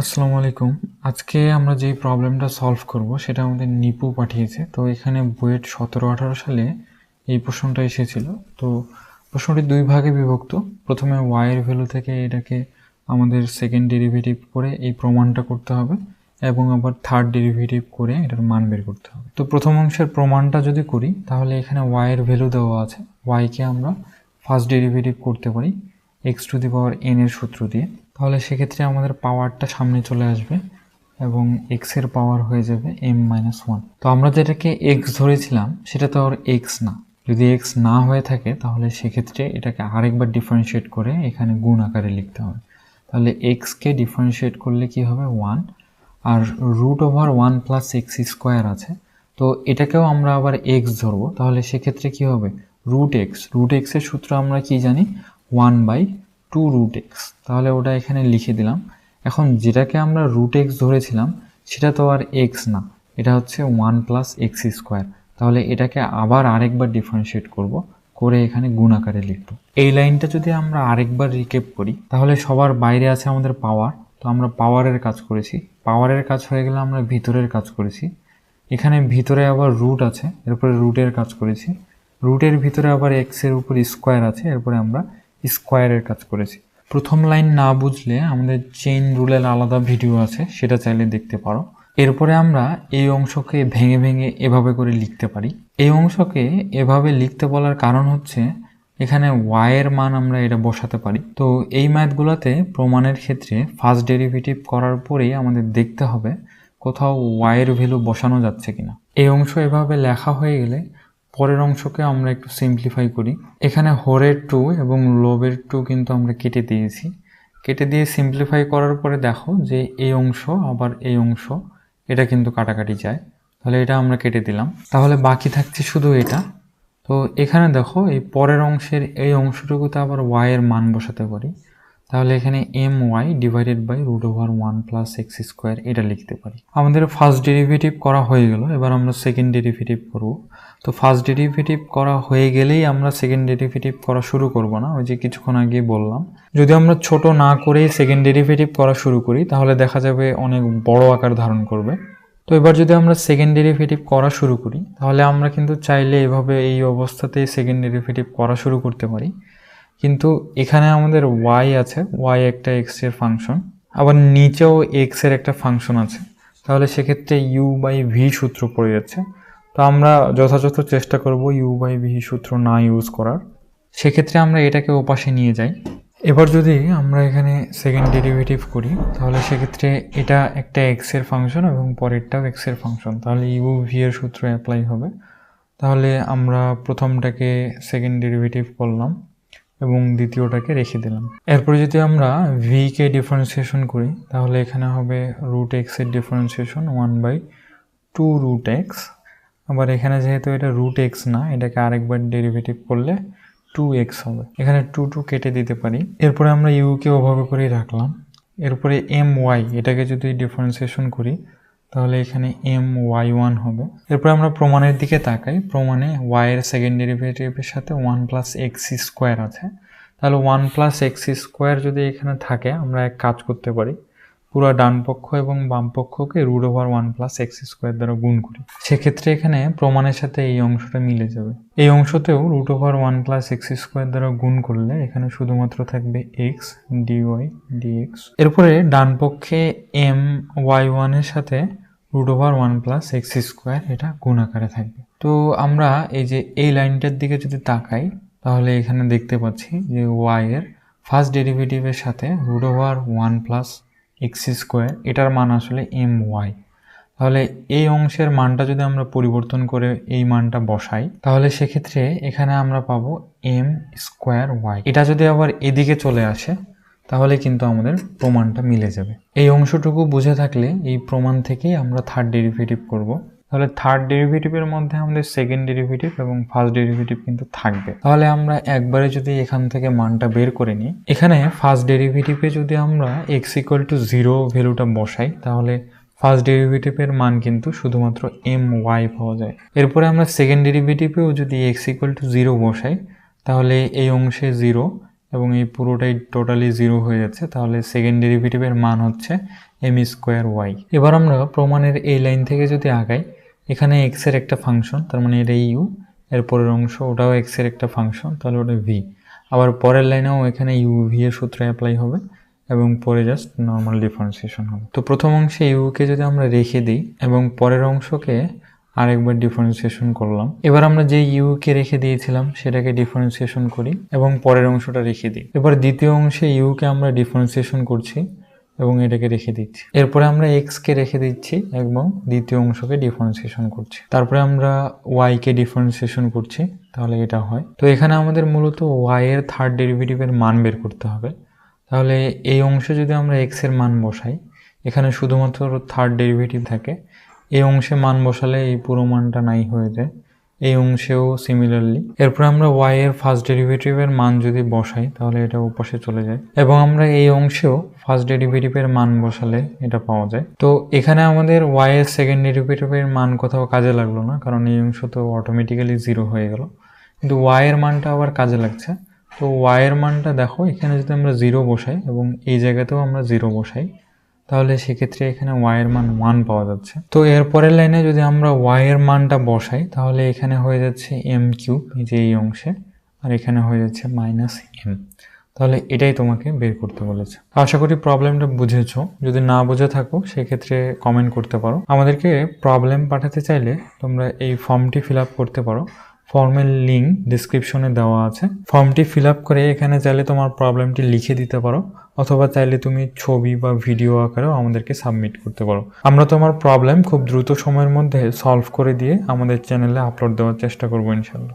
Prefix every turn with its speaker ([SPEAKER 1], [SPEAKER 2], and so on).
[SPEAKER 1] আসসালামু আলাইকুম। আজকে আমরা যে প্রবলেমটা সলভ করব, সেটা আমাদের নিপু পাঠিয়েছে। তো এখানে বুয়েট সতেরো আঠারো সালে এই প্রশ্নটা এসেছিল। তো প্রশ্নটি দুই ভাগে বিভক্ত। প্রথমে ওয়াইয়ের ভ্যালু থেকে এটাকে আমাদের সেকেন্ড ডেরিভেটিভ করে এই প্রমাণটা করতে হবে এবং আবার থার্ড ডেরিভেটিভ করে এটার মান বের করতে হবে। তো প্রথম অংশের প্রমাণটা যদি করি, তাহলে এখানে ওয়াইয়ের ভ্যালু দেওয়া আছে। ওয়াইকে আমরা ফার্স্ট ডেরিভেটিভ করতে পারি X to the power N এর সূত্র দিয়ে। তাহলে সেক্ষেত্রে আমাদের পাওয়ারটা সামনে চলে আসবে এবং এক্সের পাওয়ার হয়ে যাবে এম মাইনাস ওয়ান তো আমরা যেটাকে এক্স ধরেছিলাম, সেটা তো আর এক্স না। যদি এক্স না হয়ে থাকে, তাহলে সেক্ষেত্রে এটাকে আরেকবার ডিফারেন্সিয়েট করে এখানে গুণ আকারে লিখতে হবে। তাহলে এক্সকে ডিফারেন্সিয়েট করলে কি হবে? ওয়ান আর root over one plus X square আছে। তো এটাকেও আমরা আবার এক্স ধরবো। তাহলে সেক্ষেত্রে কি হবে? রুট এক্স রুট এক্সের সূত্র আমরা কি জানি? One by two root X তাহলে ওটা এখানে লিখে দিলাম। এখন যেটাকে আমরা রুট এক্স ধরেছিলাম, সেটা তো আর এক্স না। এটা হচ্ছে ওয়ান প্লাস এক্স স্কোয়ার তাহলে এটাকে আবার আরেকবার ডিফারেন্সিয়েট করব, করে এখানে গুণ আকারে লিখব। এই লাইনটা যদি আমরা আরেকবার রিকেপ করি, তাহলে সবার বাইরে আছে আমাদের পাওয়ার তো আমরা পাওয়ারের কাজ করেছি। পাওয়ারের কাজ হয়ে গেলে আমরা ভিতরের কাজ করেছি। এখানে ভিতরে আবার রুট আছে, এরপরে রুটের কাজ করেছি। রুটের ভিতরে আবার এক্সের উপর স্কোয়ার আছে, এরপরে আমরা স্কোয়ারের কাজ করেছি। প্রথম লাইন না বুঝলে আমাদের চেইন রুলের আলাদা ভিডিও আছে, সেটা চাইলে দেখতে পারো। এরপরে আমরা এই অংশকে ভেঙে ভেঙে এভাবে করে লিখতে পারি। এই অংশকে এভাবে লিখতে বলার কারণ হচ্ছে, এখানে ওয়াইয়ের মান আমরা এটা বসাতে পারি। তো এই ম্যাথগুলোতে প্রমাণের ক্ষেত্রে ফার্স্ট ডেরিভেটিভ করার পরেই আমাদের দেখতে হবে কোথাও ওয়াইয়ের ভ্যালু বসানো যাচ্ছে কিনা। এই অংশ এভাবে লেখা হয়ে গেলে পরের অংশকে আমরা একটু সিম্পলিফাই করি। এখানে হোরের টু এবং লোবের টু কিন্তু আমরা কেটে দিয়েছি। কেটে দিয়ে সিম্পলিফাই করার পরে দেখো যে এই অংশ আবার এই অংশ, এটা কিন্তু কাটাকাটি যায়। তাহলে এটা আমরা কেটে দিলাম। তাহলে বাকি থাকছে শুধু এটা। তো এখানে দেখো এই পরের অংশের এই অংশটুকুতে আবার ওয়াইয়ের মান বসাতে পারি। তাহলে এখানে M Y divided by root over one plus X square এটা লিখতে পারি। আমাদের ফার্স্ট ডেরিভেটিভ করা হয়ে গেল, এবার আমরা সেকেন্ড ডেরিভেটিভ করব। তো ফার্স্ট ডেরিভেটিভ করা হয়ে গেলেই আমরা সেকেন্ড ডেরিভেটিভ করা শুরু করব না, ওই যে কিছুক্ষণ আগে বললাম। যদি আমরা ছোট না করেই সেকেন্ড ডেরিভেটিভ করা শুরু করি, তাহলে দেখা যাবে অনেক বড় আকার ধারণ করবে। তো এবার যদি আমরা সেকেন্ড ডেরিভেটিভ করা শুরু করি, তাহলে আমরা কিন্তু চাইলে এভাবে এই অবস্থাতেই সেকেন্ড ডেরিভেটিভ করা শুরু করতে পারি। কিন্তু এখানে আমাদের ওয়াই আছে ওয়াই একটা এক্সের ফাংশন আবার নিচেও এক্সের একটা ফাংশন আছে। তাহলে সেক্ষেত্রে ইউ বাই ভি সূত্র পড়ে যাচ্ছে। তো আমরা যথাযথ চেষ্টা করব ইউ বাই ভি সূত্র না ইউজ করার। সেক্ষেত্রে আমরা এটাকে ওপাশে নিয়ে যাই। এবার যদি আমরা এখানে সেকেন্ড ডেরিভেটিভ করি, তাহলে সেক্ষেত্রে এটা একটা এক্সের ফাংশন এবং পরেরটাও এক্সের ফাংশন তাহলে ইউ ভি এর সূত্র অ্যাপ্লাই হবে। তাহলে আমরা প্রথমটাকে সেকেন্ড ডেরিভেটিভ করলাম। এবং দ্বিতীয়টাকে রেখে দিলাম। এরপরে যদি আমরা ভি কে ডিফারেন্সিয়েশন করি, তাহলে এখানে হবে রুট এক্সের differentiation one by two root X আবার এখানে যেহেতু এটা রুট এক্স না, এটাকে আরেকবার ডেরিভেটিভ করলে টু এক্স হবে। এখানে টু টু কেটে দিতে পারি। এরপরে আমরা ইউকে ওভাবে করেই রাখলাম। এরপরে এম ওয়াই এটাকে যদি ডিফারেন্সিয়েশন করি তাহলে এখানে এম ওয়াই ওয়ান হবে। এরপর আমরা প্রমাণের দিকে তাকাই। প্রমাণে ওয়াইয়ের সেকেন্ড ডেরিভেটিভের সাথে ওয়ান প্লাস এক্স স্কোয়ার আছে। তাহলে ওয়ান প্লাস এক্স স্কোয়ার যদি এখানে থাকে, আমরা এক কাজ করতে পারি। পুরো ডান পক্ষ এবং বাম পক্ষকে root over one plus X square দ্বারা গুণ করি। সেক্ষেত্রে এখানে প্রমাণের সাথে এই অংশটা মিলে যাবে। এই অংশতেও root over one plus X square দ্বারা গুণ করলে এখানে শুধুমাত্র থাকবে এক্স ডিওয়াই ডিএক্স এরপরে ডান পক্ষে এম ওয়াই ওয়ানের সাথে root over one plus X square এটা গুণ আকারে থাকবে। তো আমরা এই যে এই লাইনটার দিকে যদি তাকাই, তাহলে এখানে দেখতে পাচ্ছি যে ওয়াই এর ফার্স্ট ডেরিভেটিভের সাথে root over one plus X square এটার মান আসলে এম ওয়াই তাহলে এই অংশের মানটা যদি আমরা পরিবর্তন করে এই মানটা বসাই, তাহলে সেক্ষেত্রে এখানে আমরা পাবো এম স্কোয়ার ওয়াই এটা যদি আবার এদিকে চলে আসে, তাহলে কিন্তু আমাদের প্রমাণটা মিলে যাবে। এই অংশটুকু বুঝে থাকলে এই প্রমাণ থেকেই আমরা থার্ড ডেরিভেটিভ করব। তাহলে থার্ড ডেরিভেটিভের মধ্যে আমাদের সেকেন্ড ডেরিভেটিভ এবং ফার্স্ট ডেরিভেটিভ কিন্তু থাকবে। তাহলে আমরা একবারে যদি এখান থেকে মানটা বের করে নিই, এখানে ফার্স্ট ডেরিভেটিভে যদি আমরা এক্স ইকুয়াল টু জিরো ভ্যালুটা বসাই, তাহলে ফার্স্ট ডেরিভেটিভের মান কিন্তু শুধুমাত্র এম ওয়াই পাওয়া যায়। এরপরে আমরা সেকেন্ড ডেরিভেটিভেও যদি এক্স ইকুয়াল টু জিরো বসাই, তাহলে এই অংশে জিরো এবং এই পুরোটাই টোটালি জিরো হয়ে যাচ্ছে, তাহলে সেকেন্ড ডেরিভেটিভের মান হচ্ছে এম স্কোয়ার ওয়াই এবার আমরা প্রমাণের এই লাইন থেকে যদি আগাই এখানে এক্সের একটা ফাংশন তার মানে এটা ইউ এর পরের অংশ ওটাও এক্সের একটা ফাংশন তাহলে ওটা ভি আবার পরের লাইনেও এখানে ইউ ভি এর সূত্র অ্যাপ্লাই হবে, এবং পরে জাস্ট নর্মাল ডিফারেন্সিয়েশন হবে। তো প্রথম অংশে ইউকে যদি আমরা রেখে দিই, এবং পরের অংশকে আরেকবার ডিফারেন্সিয়েশন করলাম, এবার আমরা যে ইউকে রেখে দিয়েছিলাম, সেটাকে ডিফারেন্সিয়েশন করি, এবং পরের অংশটা রেখে দিই। এবার দ্বিতীয় অংশে ইউকে আমরা ডিফারেন্সিয়েশন করছি এবং এটাকে রেখে দিচ্ছি। এরপরে আমরা এক্স কে রেখে দিচ্ছি এবং দ্বিতীয় অংশকে ডিফারেন্সিয়েশন করছি। তারপরে আমরা ওয়াই কে ডিফারেন্সিয়েশন করছি, তাহলে এটা হয়। তো এখানে আমাদের মূলত ওয়াই এর থার্ড ডেরিভেটিভের মান বের করতে হবে। তাহলে এই অংশে যদি আমরা এক্সের মান বসাই, এখানে শুধুমাত্র থার্ড ডেরিভেটিভ থাকে, এই অংশে মান বসালে এই পুরো মানটা নাই হয়ে যায়। এই অংশেও সিমিলারলি এরপর আমরা ওয়াই এর ফার্স্ট ডেরিভেটিভের মান যদি বসাই, তাহলে এটা ওপাশে চলে যায়। এবং আমরা এই অংশেও ফার্স্ট ডেরিভেটিভের মান বসালে এটা পাওয়া যায়। তো এখানে আমাদের ওয়াই এর সেকেন্ড ডেরিভেটিভের মান কোথাও কাজে লাগল না, কারণ এই অংশ তো অটোমেটিক্যালি জিরো হয়ে গেল। কিন্তু ওয়াই এর মানটা আবার কাজে লাগছে। তো ওয়াই এর মানটা দেখো, এখানে যদি আমরা জিরো বসাই এবং এই জায়গাতেও আমরা জিরো বসাই তাহলে সেক্ষেত্রে এখানে ওয়াই এর মান ওয়ান পাওয়া যাচ্ছে। তো এর পরের লাইনে যদি আমরা ওয়াই এর মানটা বসাই, তাহলে এখানে হয়ে যাচ্ছে এম কিউব যে এই অংশে, আর এখানে হয়ে যাচ্ছে মাইনাস এম তাহলে এটাই তোমাকে বের করতে বলেছে। আশা করি প্রবলেমটা বুঝেছ। যদি না বুঝে থাকো, সেক্ষেত্রে কমেন্ট করতে পারো। আমাদেরকে প্রবলেম পাঠাতে চাইলে তোমরা এই ফর্মটি ফিল আপ করতে পারো। ফর্মের লিঙ্ক ডিসক্রিপশনে দেওয়া আছে। ফর্মটি ফিল আপ করে এখানে চাইলে তোমার প্রবলেমটি লিখে দিতে পারো, অথবা চাইলে তুমি ছবি বা ভিডিও আকারেও আমাদেরকে সাবমিট করতে পারো। আমরা তোমার প্রবলেম খুব দ্রুত সময়ের মধ্যে সলভ করে দিয়ে আমাদের চ্যানেলে আপলোড দেওয়ার চেষ্টা করব ইনশাল্লাহ